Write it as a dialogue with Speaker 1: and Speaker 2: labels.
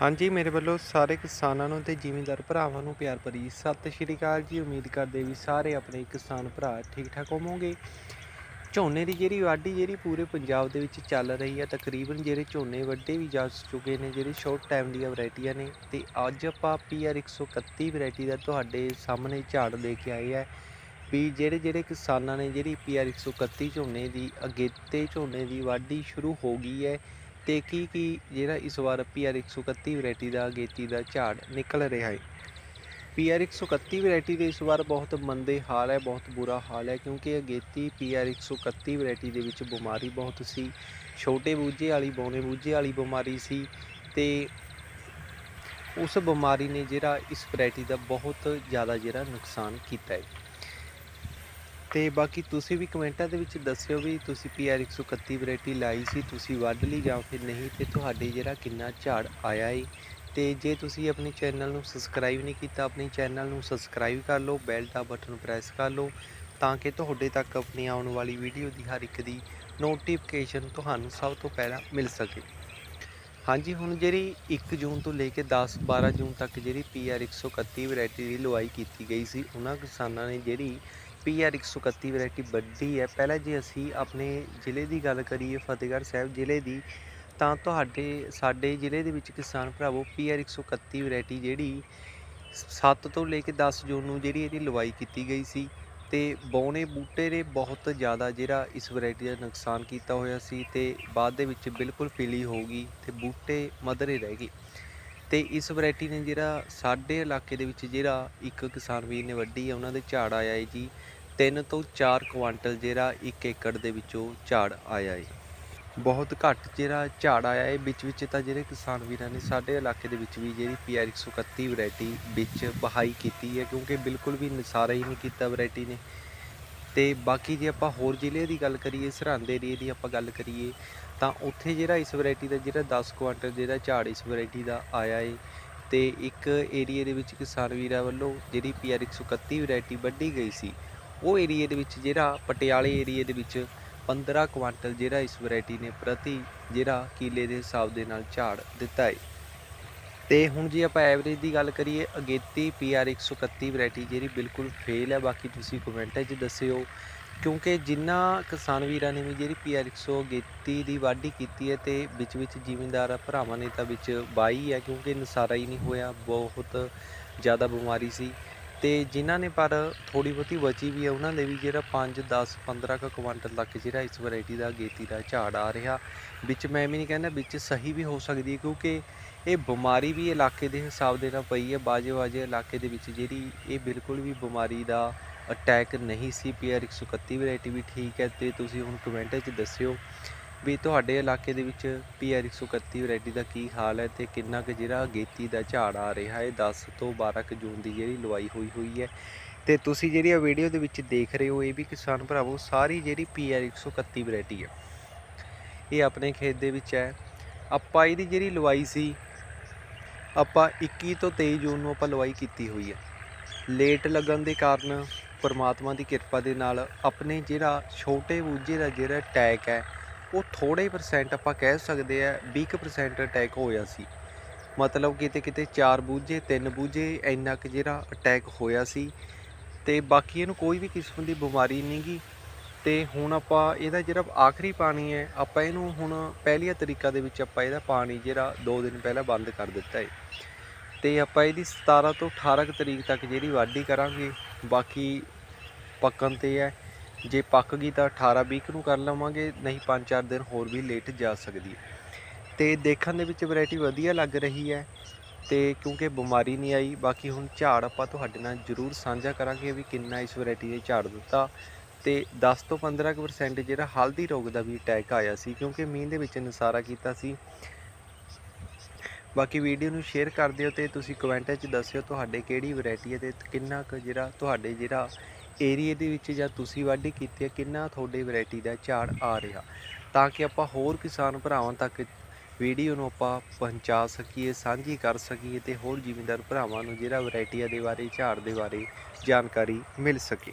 Speaker 1: ਹਾਂਜੀ, ਮੇਰੇ ਵੱਲੋਂ ਸਾਰੇ ਕਿਸਾਨਾਂ ਨੂੰ ਤੇ ਜ਼ਿਮੀਂਦਾਰ ਭਰਾਵਾਂ ਨੂੰ ਪਿਆਰ ਭਰੀ ਸਤਿ ਸ਼੍ਰੀ ਅਕਾਲ ਜੀ। ਉਮੀਦ ਕਰਦੇ ਵੀ ਸਾਰੇ ਆਪਣੇ ਕਿਸਾਨ ਭਰਾ ਠੀਕ ਠਾਕ ਹੋਵੋਗੇ। ਝੋਨੇ ਦੀ ਜਿਹੜੀ ਵਾਢੀ ਜਿਹੜੀ ਪੂਰੇ ਪੰਜਾਬ ਦੇ ਵਿੱਚ ਚੱਲ ਰਹੀ ਹੈ ਤਕਰੀਬਨ ਜਿਹੜੇ ਝੋਨੇ ਵੱਡੇ ਵੀ ਜਾ ਚੁੱਕੇ ਨੇ, ਜਿਹੜੇ ਸ਼ਾਰਟ ਟਾਈਮ ਦੀਆਂ ਵੈਰਾਈਟੀਆਂ ਨੇ, ਤੇ ਅੱਜ ਆਪਾਂ ਪੀਆਰ 131 ਵੈਰਾਈਟੀ ਦਾ ਤੁਹਾਡੇ ਸਾਹਮਣੇ ਝਾੜ ਲੈ ਕੇ ਆਏ ਆ ਵੀ ਜਿਹੜੇ ਜਿਹੜੇ ਕਿਸਾਨਾਂ ਨੇ ਜਿਹੜੀ ਪੀਆਰ 131 ਝੋਨੇ ਦੀ, ਅਗੇਤੇ ਝੋਨੇ ਦੀ ਵਾਢੀ ਸ਼ੁਰੂ ਹੋ ਗਈ ਹੈ। ਤੇ ਕੀ ਕੀ ਜਿਹੜਾ ਇਸ ਵਾਰ ਪੀਆਰ 131 ਵੈਰਾਈਟੀ ਦਾ ਅਗੇਤੀ ਦਾ ਝਾੜ ਨਿਕਲ ਰਿਹਾ ਹੈ? ਪੀਆਰ 131 ਵੈਰਾਈਟੀ ਦੇ ਇਸ ਵਾਰ ਬਹੁਤ ਮੰਦੇ ਹਾਲ ਹੈ, ਬਹੁਤ ਬੁਰਾ ਹਾਲ ਹੈ, ਕਿਉਂਕਿ ਅਗੇਤੀ ਪੀਆਰ 131 ਵੈਰਾਈਟੀ ਦੇ ਵਿੱਚ ਬਿਮਾਰੀ ਬਹੁਤ ਸੀ। ਛੋਟੇ ਬੂਝੇ ਵਾਲੀ, ਬੌਨੇ ਬੂਝੇ ਵਾਲੀ ਬਿਮਾਰੀ ਸੀ ਤੇ ਉਸ ਬਿਮਾਰੀ ਨੇ ਜਿਹੜਾ ਇਸ ਵੈਰਾਈਟੀ ਦਾ ਬਹੁਤ ਜ਼ਿਆਦਾ ਜਿਹੜਾ ਨੁਕਸਾਨ ਕੀਤਾ ਹੈ। ਤੇ ਬਾਕੀ ਤੁਸੀਂ ਵੀ ਕਮੈਂਟਾਂ ਦੇ ਵਿੱਚ ਦੱਸਿਓ ਵੀ ਤੁਸੀਂ ਪੀਆਰ 131 ਵੈਰਾਈਟੀ ਲਾਈ ਸੀ, ਤੁਸੀਂ ਵੱਢ ਲਈ ਜਾਂ ਫਿਰ ਨਹੀਂ ਤੇ ਤੁਹਾਡੇ ਜਿਹੜਾ ਕਿੰਨਾ ਝਾੜ ਆਇਆ ਏ। ਤੇ ਜੇ ਤੁਸੀਂ ਆਪਣੇ ਚੈਨਲ ਨੂੰ ਸਬਸਕ੍ਰਾਈਬ ਨਹੀਂ ਕੀਤਾ, ਆਪਣੇ ਚੈਨਲ ਨੂੰ ਸਬਸਕ੍ਰਾਈਬ ਕਰ ਲਓ ਬੈਲ ਦਾ ਬਟਨ ਪ੍ਰੈਸ ਕਰ ਲਓ, ਤਾਂ ਕਿ ਤੁਹਾਡੇ ਤੱਕ ਆਪਣੀ ਆਉਣ ਵਾਲੀ ਵੀਡੀਓ ਦੀ ਹਰ ਇੱਕ ਦੀ ਨੋਟੀਫਿਕੇਸ਼ਨ ਤੁਹਾਨੂੰ ਸਭ ਤੋਂ ਪਹਿਲਾਂ ਮਿਲ ਸਕੇ। ਹਾਂਜੀ, ਹੁਣ ਜਿਹੜੀ 1 ਜੂਨ ਤੋਂ ਲੈ ਕੇ 10 12 ਜੂਨ ਤੱਕ ਜਿਹੜੀ ਪੀਆਰ 131 ਵੈਰਾਈਟੀ ਦੀ ਲਵਾਈ ਕੀਤੀ ਗਈ ਸੀ, ਉਹਨਾਂ ਕਿਸਾਨਾਂ ਨੇ ਜਿਹੜੀ ਪੀਆਰ 131 ਵੈਰਾਈਟੀ ਵੱਡੀ ਹੈ। ਪਹਿਲਾਂ ਜੇ ਅਸੀਂ ਆਪਣੇ ਜ਼ਿਲ੍ਹੇ ਦੀ ਗੱਲ ਕਰੀਏ, ਫਤਿਹਗੜ੍ਹ ਸਾਹਿਬ ਜ਼ਿਲ੍ਹੇ ਦੀ, ਤਾਂ ਤੁਹਾਡੇ, ਸਾਡੇ ਜ਼ਿਲ੍ਹੇ ਦੇ ਵਿੱਚ ਕਿਸਾਨ ਭਰਾਵੋ ਪੀਆਰ 131 ਵੈਰਾਈਟੀ ਜਿਹੜੀ 7 ਤੋਂ ਲੈ ਕੇ 10 ਜੂਨ ਨੂੰ ਜਿਹੜੀ ਇਹਦੀ ਲਵਾਈ ਕੀਤੀ ਗਈ ਸੀ ਤੇ ਬੌਨੇ ਬੂਟੇ ਨੇ ਬਹੁਤ ਜ਼ਿਆਦਾ ਜਿਹੜਾ ਇਸ ਵੈਰਾਈਟੀ ਦਾ ਨੁਕਸਾਨ ਕੀਤਾ ਹੋਇਆ ਸੀ ਤੇ ਬਾਅਦ ਦੇ ਵਿੱਚ ਬਿਲਕੁਲ ਪੀਲੀ ਹੋ ਗਈ ਤੇ ਬੂਟੇ ਮਧਰੇ ਰਹਿ ਗਏ। ਤੇ ਇਸ ਵੈਰਾਈਟੀ ਨੇ ਜਿਹੜਾ ਸਾਡੇ ਇਲਾਕੇ ਦੇ ਵਿੱਚ ਜਿਹੜਾ ਇੱਕ ਕਿਸਾਨ ਵੀਰ ਨੇ ਵੱਢੀ ਹੈ, ਉਹਨਾਂ ਦੇ ਝਾੜ ਆਇਆ ਹੈ ਜੀ। 3 ਤੋਂ 4 ਕੁਆਂਟਲ ਜਿਹੜਾ 1 ਏਕੜ ਦੇ ਵਿੱਚੋਂ ਝਾੜ ਆਇਆ ਏ। ਬਹੁਤ ਘੱਟ ਜਿਹੜਾ ਝਾੜ ਆਇਆ ਏ, ਵਿੱਚ ਵਿੱਚ ਤਾਂ ਜਿਹੜੇ ਕਿਸਾਨ ਵੀਰਾਂ ਨੇ ਸਾਡੇ ਇਲਾਕੇ ਦੇ ਵਿੱਚ ਵੀ ਜਿਹੜੀ ਪੀਆਰ 131 ਵੈਰਾਈਟੀ ਵਿੱਚ ਬਹਾਈ ਕੀਤੀ ਹੈ ਕਿਉਂਕਿ ਬਿਲਕੁਲ ਵੀ ਨਿਸਾਰਾ ਹੀ ਨਹੀਂ ਕੀਤਾ ਵੈਰਾਈਟੀ ਨੇ। ਤੇ ਬਾਕੀ ਜੇ ਆਪਾਂ ਹੋਰ ਜ਼ਿਲ੍ਹੇ ਦੀ ਗੱਲ ਕਰੀਏ, ਸਰਹੰਦ ਏਰੀਏ ਦੀ ਆਪਾਂ ਗੱਲ ਕਰੀਏ, ਤਾਂ ਉੱਥੇ ਜਿਹੜਾ ਇਸ ਵੈਰਾਈਟੀ ਦਾ ਜਿਹੜਾ 10 ਕੁਆਂਟਲ ਜਿਹੜਾ ਝਾੜ ਇਸ ਵੈਰਾਈਟੀ ਦਾ ਆਇਆ ਏ, ਤੇ ਇੱਕ ਏਰੀਏ ਦੇ ਵਿੱਚ ਕਿਸਾਨ ਵੀਰਾਂ ਵੱਲੋਂ ਜਿਹੜੀ ਪੀਆਰ 131 ਵੈਰਾਈਟੀ ਵੱਢੀ ਗਈ ਸੀ ਉਹ ਏਰੀਏ ਦੇ ਵਿੱਚ ਜਿਹੜਾ ਪਟਿਆਲੇ ਏਰੀਏ ਦੇ ਵਿੱਚ 15 ਕੁਆਂਟਲ ਜਿਹੜਾ ਇਸ ਵੈਰਾਈਟੀ ਨੇ ਪ੍ਰਤੀ ਜਿਹੜਾ ਕਿਲੇ ਦੇ ਹਿਸਾਬ ਦੇ ਨਾਲ ਝਾੜ ਦਿੱਤਾ ਹੈ ਤੇ ਹੁਣ ਜੇ ਆਪਾਂ ਐਵਰੇਜ ਦੀ ਗੱਲ ਕਰੀਏ ਅਗੇਤੀ ਪੀਆਰ 131 ਵੈਰਾਈਟੀ ਜਿਹੜੀ ਬਿਲਕੁਲ ਫੇਲ ਹੈ। ਬਾਕੀ ਤੁਸੀਂ ਕਮੈਂਟਾਂ 'ਚ ਦੱਸਿਓ, ਕਿਉਂਕਿ ਜਿੰਨਾ ਕਿਸਾਨ ਵੀਰਾਂ ਨੇ ਵੀ ਜਿਹੜੀ ਪੀਆਰ 131 ਦੀ ਵਾਢੀ ਕੀਤੀ ਹੈ ਤੇ ਵਿੱਚ ਵਿੱਚ ਜ਼ਿਮੀਂਦਾਰ ਭਰਾਵਾਂ ਨੇ ਤਾਂ ਵਿੱਚ ਬਾਈ ਹੈ ਕਿਉਂਕਿ ਨਸਾਰਾ ਹੀ ਨਹੀਂ ਹੋਇਆ। ਬਹੁਤ ਜ਼ਿਆਦਾ ਬਿਮਾਰੀ ਸੀ। ਤੇ ਜਿਨ੍ਹਾਂ ਨੇ ਪਰ ਥੋੜੀ ਬਹੁਤੀ ਬਚੀ ਵੀ ਹੈ, ਉਹਨਾਂ ਦੇ ਵੀ ਜਿਹੜਾ 5 10 15 ਕੁ ਕੁਆਂਟਲ ਤੱਕ ਜਿਹੜਾ ਇਸ ਵੈਰਾਈਟੀ ਦਾ ਗੇਤੀ ਦਾ ਝਾੜ ਆ ਰਿਹਾ, ਵਿੱਚ ਮੈਂ ਵੀ ਨਹੀਂ ਕਹਿੰਦਾ ਵਿੱਚ ਸਹੀ ਵੀ ਹੋ ਸਕਦੀ ਹੈ, ਕਿਉਂਕਿ ਇਹ ਬਿਮਾਰੀ ਵੀ ਇਲਾਕੇ ਦੇ ਹਿਸਾਬ ਦੇ ਨਾਲ ਪਈ ਹੈ ਬਾਜੇ ਬਾਜੇ ਇਲਾਕੇ ਦੇ ਵਿੱਚ ਜਿਹੜੀ ਇਹ ਬਿਲਕੁਲ ਵੀ ਬਿਮਾਰੀ ਦਾ ਅਟੈਕ ਨਹੀਂ ਸੀ ਪੀਆਰ 131 ਵੈਰਾਈਟੀ ਵੀ ਠੀਕ ਹੈ, ਤੇ ਤੁਸੀਂ ਹੁਣ ਕਮੈਂਟ 'ਚ ਦੱਸਿਓ। ਵੀ ਤੁਹਾਡੇ ਇਲਾਕੇ ਦੇ ਵਿੱਚ ਪੀਆਰ 131 ਵੈਰਾਈਟੀ ਦਾ ਕੀ ਹਾਲ ਹੈ ਤੇ ਕਿੰਨਾ ਕੁ ਜਿਹੜਾ ਅਗੇਤੀ ਦਾ ਝਾੜ ਆ ਰਿਹਾ ਹੈ? 10 ਤੋਂ 12 ਕੁ ਜੂਨ ਦੀ ਜਿਹੜੀ ਲਵਾਈ ਹੋਈ ਹੋਈ ਹੈ। ਤੇ ਤੁਸੀਂ ਜਿਹੜੀ ਆ ਵੀਡੀਓ ਦੇ ਵਿੱਚ ਦੇਖ ਰਹੇ ਹੋ, ਇਹ ਵੀ ਕਿਸਾਨ ਭਰਾਵੋ, ਸਾਰੀ ਜਿਹੜੀ ਪੀਆਰ 131 ਵੈਰਾਈਟੀ ਹੈ ਇਹ ਆਪਣੇ ਖੇਤ ਦੇ ਵਿੱਚ ਹੈ। ਆਪਾਂ ਇਹਦੀ ਜਿਹੜੀ ਲਵਾਈ ਸੀ, ਆਪਾਂ 21 ਤੋਂ 23 ਜੂਨ ਨੂੰ ਆਪਾਂ ਲਵਾਈ ਕੀਤੀ ਹੋਈ ਹੈ। ਲੇਟ ਲੱਗਣ ਦੇ ਕਾਰਨ ਪਰਮਾਤਮਾ ਦੀ ਕਿਰਪਾ ਦੇ ਨਾਲ ਆਪਣੇ ਜਿਹੜਾ ਛੋਟੇ ਬੂਝੇ ਦਾ ਜਿਹੜਾ ਟੈਕ ਹੈ ਉਹ ਥੋੜੇ ਪਰਸੈਂਟ ਆਪਾਂ ਕਹਿ ਸਕਦੇ ਆ 20% ਅਟੈਕ ਹੋਇਆ ਸੀ। ਮਤਲਬ ਕਿਤੇ ਕਿਤੇ 4 ਬੂਝੇ 3 ਬੂਝੇ, ਇੰਨਾ ਕੁ ਜਿਹੜਾ ਅਟੈਕ ਹੋਇਆ ਸੀ। ਤੇ ਬਾਕੀ ਇਹਨੂੰ ਕੋਈ ਵੀ ਕਿਸਮ ਦੀ ਬਿਮਾਰੀ ਨਹੀਂ ਗੀ। ਤੇ ਹੁਣ ਆਪਾਂ ਇਹਦਾ ਜਿਹੜਾ ਆਖਰੀ ਪਾਣੀ ਹੈ, ਆਪਾਂ ਇਹਨੂੰ ਹੁਣ ਪਹਿਲੀਆ ਤਰੀਕਾ ਦੇ ਵਿੱਚ ਆਪਾਂ ਇਹਦਾ ਪਾਣੀ ਜਿਹੜਾ 2 ਦਿਨ ਪਹਿਲਾਂ ਬੰਦ ਕਰ ਦਿੱਤਾ ਹੈ ਤੇ ਆਪਾਂ ਇਹਦੀ 17 ਤੋਂ 18 ਕੁ ਤਰੀਕ ਤੱਕ ਜਿਹੜੀ ਵਾਢੀ ਕਰਾਂਗੇ। ਬਾਕੀ ਪੱਕਣ ਤੇ ਹੈ। ਜੇ ਪੱਕ ਗਈ ਤਾਂ 18 20 ਨੂੰ ਕਰ ਲਵਾਂਗੇ, ਨਹੀਂ 5-4 ਦਿਨ ਹੋਰ ਵੀ ਲੇਟ ਜਾ ਸਕਦੀ ਹੈ। ਤੇ ਦੇਖਣ ਦੇ ਵਿੱਚ ਵੈਰਾਈਟੀ ਵਧੀਆ ਲੱਗ ਰਹੀ ਹੈ ਤੇ ਕਿਉਂਕਿ ਬਿਮਾਰੀ ਨਹੀਂ ਆਈ, ਬਾਕੀ ਹੁਣ ਝਾੜ ਆਪਾਂ ਤੁਹਾਡੇ ਨਾਲ ਜ਼ਰੂਰ ਸਾਂਝਾ ਕਰਾਂਗੇ ਵੀ ਕਿੰਨਾ ਇਸ ਵੈਰਾਈਟੀ ਨੇ ਝਾੜ ਦਿੱਤਾ। ਤੇ 10 ਤੋਂ 15% ਜਿਹੜਾ ਹਲਦੀ ਰੋਗ ਦਾ ਵੀ ਅਟੈਕ ਆਇਆ ਸੀ, ਕਿਉਂਕਿ ਮੀਂਹ ਦੇ ਵਿੱਚ ਨਸਾਰਾ ਕੀਤਾ ਸੀ। ਬਾਕੀ ਵੀਡੀਓ ਨੂੰ ਸ਼ੇਅਰ ਕਰ ਦਿਓ ਤੇ ਤੁਸੀਂ ਕਮੈਂਟ 'ਚ ਦੱਸਿਓ ਤੁਹਾਡੇ ਕਿਹੜੀ ਵੈਰਾਈਟੀ ਹੈ ਤੇ ਕਿੰਨਾ ਕੁ ਜਿਹੜਾ, ਤੁਹਾਡੇ ਜਿਹੜਾ ਏਰੀਏ ਦੇ ਵਿੱਚ ਜਾਂ ਤੁਸੀਂ ਵਾਢੀ ਕੀਤੀ ਹੈ, ਕਿੰਨਾ ਤੁਹਾਡੇ ਵੈਰਾਈਟੀ ਦਾ ਝਾੜ ਆ ਰਿਹਾ? ਤਾਂ ਕਿ ਆਪਾਂ ਹੋਰ ਕਿਸਾਨ ਭਰਾਵਾਂ ਤੱਕ ਵੀਡੀਓ ਨੂੰ ਆਪਾਂ ਪਹੁੰਚਾ ਸਕੀਏ, ਸਾਂਝੀ ਕਰ ਸਕੀਏ ਤੇ ਹੋਰ ਜ਼ਿਮੀਂਦਾਰ ਭਰਾਵਾਂ ਨੂੰ ਜਿਹੜਾ ਵੈਰਾਈਟੀਆਂ ਦੇ ਬਾਰੇ, ਝਾੜ ਦੇ ਬਾਰੇ ਜਾਣਕਾਰੀ ਮਿਲ ਸਕੇ।